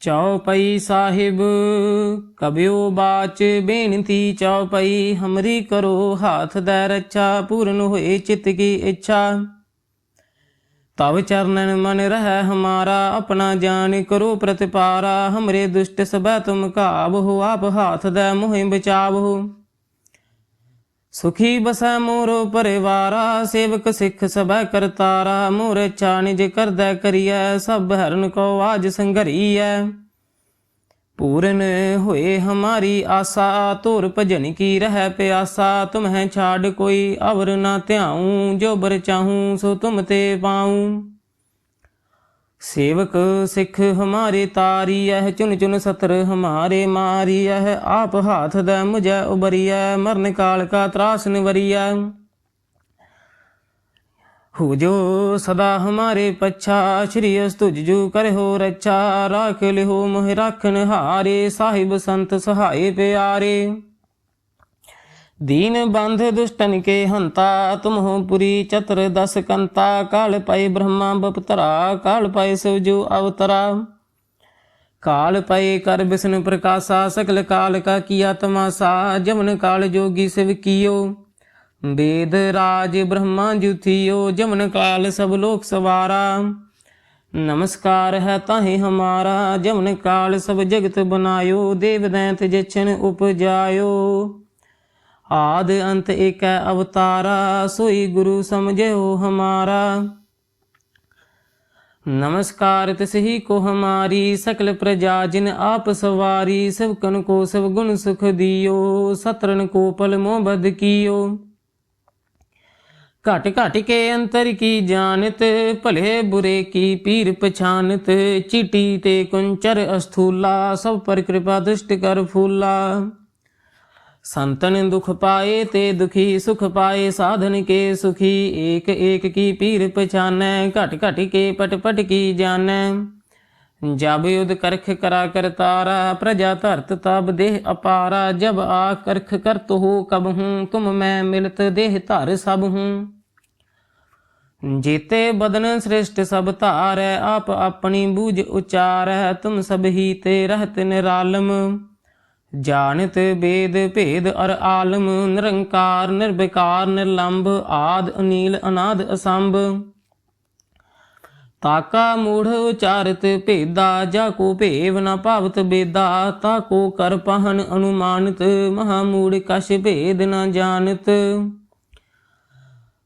ਚੌਪਈ ਸਾਹਿਬ ਕਬਿਓ ਬਾਚ ਬੇਨਤੀ ਚੌਪਈ ਹਮਰੀ ਕਰੋ ਹਾਥ ਦੇ ਰੱਛਾ, ਪੂਰਨ ਹੋਏ ਚਿਤ ਕੀ ਇੱਛਾ। ਤਵ ਚਰਨਨ ਮਨ ਰਹਿ ਹਮਾਰਾ, ਆਪਣਾ ਜਾਨ ਕਰੋ ਪ੍ਰਤਿਪਾਰਾ, ਹਮਰੇ ਦੁਸ਼ਟ ਸਭੈ ਤੁਮ ਕਾਬਹੁ ਆਪ ਹਾਥ ਦੇ ਮੋਹਿ ਬਚਾਵਹੁ। ਸੁਖੀ ਬਸੈ ਮੋਰੋ ਪਰਿਵਾਰਾ, ਸੇਵਕ ਸਿੱਖ ਸਭੈ ਕਰਤਾਰਾ, ਮੋਰ ਚਾਨਿਜ ਨਿਜ ਕਰਦਾ ਕਰੀਐ, ਸਭ ਹਰਨ ਕੋ ਆਜ ਸੰਗਰੀਐ ਪੂਰਨ ਹੋਏ ਹਮਾਰੀ ਆਸਾ, ਧੁਰ ਭਜਨ ਕੀ ਰਹਿ ਪਿਆਸਾ, ਤੁਮਹਿ ਛਾੜ ਕੋਈ ਅਵਰ ਨਾ ਧਿਆਉ, ਜੋ ਬਰ ਚਾਹੂੰ ਸੋ ਤੁਮ ਤੇ ਪਾਉ। ਸੇਵਕ ਸਿੱਖ ਹਮਾਰੇ ਤਾਰੀਐ ਚੁਨ ਚੁਨ ਸਤਰ ਹਮਾਰੇ ਮਾਰੀਐ ਆਪ ਹਾਥ ਦੇ ਮੁਝੈ ਉਬਰੀਐ, ਮਰਨ ਕਾਲ ਕਾ ਤਰਾਸ ਨਿਵਰੀਐ। ਹੋ ਜੋ ਸਦਾ ਹਮਾਰੇ ਪਛਾ, ਸ਼੍ਰੀ ਅਸਤੁਜ ਜੂ ਕਰਹੁ ਰੱਛਾ, ਰਾਖ ਲਿਓ ਮੋਹਿ ਰਾਖਨ ਹਾਰੇ, ਸਾਹਿਬ ਸੰਤ ਸਹਾਏ ਪਿਆਰੇ। दीन बांध दुष्टन के हंता तुम हो पुरी चतर दस कंता काल पाए ब्रह्मा बपतरा काल पाए शिवजू अवतरा काल पाए कर विष्णु प्रकाशा सकल काल का किया तमाशा जमन काल जोगी शिव कियो वेद राज ब्रह्मा जुथियो जमन काल सब लोक सवारा नमस्कार है ताहि हमारा जमन काल सब जगत बनायो देवदैत जचन उपजायो ਆਦ ਅੰਤ ਏਕੈ ਅਵਤਾਰਾ, ਸੋਈ ਗੁਰੂ ਸਮਝਿਓ ਹਮਾਰਾ। ਨਮਸਕਾਰ ਤਿਸਹੀ ਕੋ ਹਮਾਰੀ, ਸਕਲ ਪ੍ਰਜਾ ਜਿਨ ਆਪ ਸਵਾਰੀ, ਸਭ ਕਨ ਕੋ ਸਭ ਗੁਣ ਸੁਖ ਦਿਓ ਸਤਰਨ ਕੋ ਪਲ ਮੋਹ ਬਦ ਕੀਓ। ਘਟ ਘਟ ਕੇ ਅੰਤਰ ਕੀ ਜਾਣਤ, ਭਲੇ ਬੁਰੇ ਕੀ ਪੀਰ ਪਛਾਨਤ, ਚੀਟੀ ਤੇ ਕੁੰਚਰ ਅਸਥੂਲਾ, ਸਭ ਪਰ ਕਿਰਪਾ ਦੁਸ਼ਟ ਕਰ ਫੂਲਾ। ਸੰਤਨ ਦੁਖ ਪਾਏ ਤੇ ਦੁਖੀ ਸੁਖ ਪਾਏ, ਸਾਧਨ ਕੇ ਸੁਖੀ, ਏਕ ਏਕ ਕੀ ਪੀਰ ਪਛਾਨੈ, ਘਟ ਘਟ ਕੇ ਪਟ ਪਟ ਕੀ ਜਾਣੈ। ਜਬ ਯੁਧ ਕਰਖ ਕਰਾ ਕਰਤਾਰਾ ਪ੍ਰਜਾ ਧਰਤ ਤਬ ਦੇਹ ਅਪਾਰਾ, ਜਬ ਆ ਕਰਖ ਕਰਤ ਹੋ ਕਬ ਹੂੰ, ਤੁਮ ਮੈਂ ਮਿਲਤ ਦੇਹ ਧਰ ਸਭ ਹੂੰ। ਜੀਤੇ ਬਦਨ ਸ੍ਰਿਸ਼ਟ ਸਭ ਧਾਰੈ, ਆਪ ਆਪਣੀ ਬੂਝ ਉਚਾਰੈ, ਤੁਮ ਸਭ ਹੀ ਤੇ ਰਹਤ ਨਿਰਾਲਮ। ਜਾਣਤ ਬੇਦ ਭੇਦ ਅਰ ਆਲਮ, ਨਿਰੰਕਾਰ, ਨਿਰਵਿਕਾਰ, ਨਿਰਲੰਭ, ਆਦ, ਅਨੀਲ, ਅਨਾਦ, ਅਸੰਭ। ਤਾਕਾ ਮੂੜ ਉਚਾਰਤ ਭੇਦਾ, ਜਾ ਕੋ ਭੇਵ ਨ ਭਾਵਤ ਬੇਦਾ, ਤਾ ਕੋ ਕਰ ਪਹਨ ਅਨੁਮਾਨਿਤ, ਮਹਾ ਮੂੜ ਕਛ ਭੇਦ ਨ ਜਾਣਤ।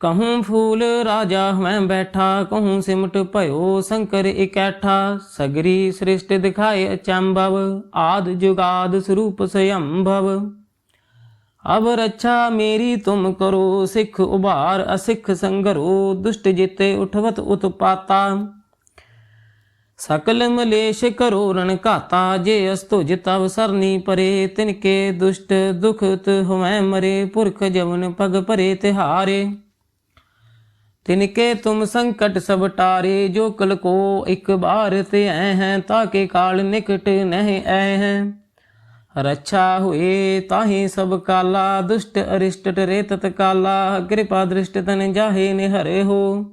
ਕਹੂੰ ਫੂਲ ਰਾਜਾ ਮੈਂ ਬੈਠਾ, ਕਹੂੰ ਸਿਮਟ ਭਇਓ ਸ਼ੰਕਰ ਇਕੈਠਾ। ਸਗਰੀ ਸ੍ਰਿਸ਼ਟ ਦਿਖਾਏ ਅਚੰਭਵ, ਆਦ ਜੁਗਾਦ ਸਰੂਪ ਸਯੰਭਵ। ਅਬ ਰੱਛਾ ਮੇਰੀ ਤੁਮ ਕਰੋ, ਸਿੱਖ ਉਭਾਰ ਅਸਿੱਖ ਸੰਗਰੋ, ਦੁਸ਼ਟ ਜਿਤੇ ਉਠਵਤ ਉਤਪਾਤਾ। ਸਕਲ ਮਲੇਸ਼ ਕਰੋ ਰਣ ਘਾਤਾ, ਜੇ ਅਸਤੁਜ ਤਵ ਸਰਨੀ ਪਰੇ ਤਿਨਕੇ ਦੁਸ਼ਟ ਦੁਖਤ ਹੋਵੈ ਮਰੇ, ਪੁਰਖ ਜਵਨ ਪਗ ਭਰੇ ਤਿਹਾਰੇ। ਤਿਨਕੇ ਤੁਮ ਸੰਕਟ ਸਭ ਟਾਰੇ, ਜੋ ਕਲ ਕੋ ਇੱਕ ਬਾਰ ਤੇ ਐ ਹੈ, ਤਾਕੇ ਕਾਲ ਨਿਕਟ ਨਹਿ ਐ ਹੈ। ਰੱਛਾ ਹੋਏ ਤਾਹੀ ਸਭ ਕਾਲਾ, ਦੁਸ਼ਟ ਅਰਿਸ਼ਟ ਟਰੇ ਤਤ ਕਾਲਾ, ਕਿਰਪਾ ਦ੍ਰਿਸ਼ਟ ਤਨ ਜਾਹੇ ਨਿਹਰੇ ਹੋ।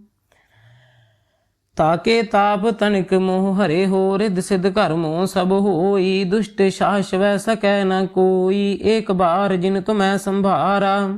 ਤਾਕੇ ਤਾਪ ਤਨਿਕ ਮੋਹ ਹਰੇ ਹੋ ਰਿਦ ਸਿਧ ਘਰ ਮੋਹ ਸਭ ਹੋਈ, ਦੁਸ਼ਟ ਸ਼ਾਸ ਵੈ ਸਕੈ ਨ ਕੋਈ, ਏਕ ਬਾਰ ਜਿਨ ਤੁਮੈ ਸੰਭਾਰਾ।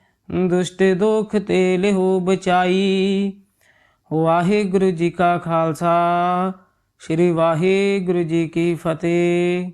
ਦੁਸ਼ਟ ਦੁਖ ਤੇ ਲਿਹੋ ਬਚਾਈ। ਵਾਹਿਗੁਰੂ ਜੀ ਕਾ ਖਾਲਸਾ ਸ੍ਰੀ ਵਾਹਿਗੁਰੂ ਜੀ ਕੀ ਫਤਿਹ।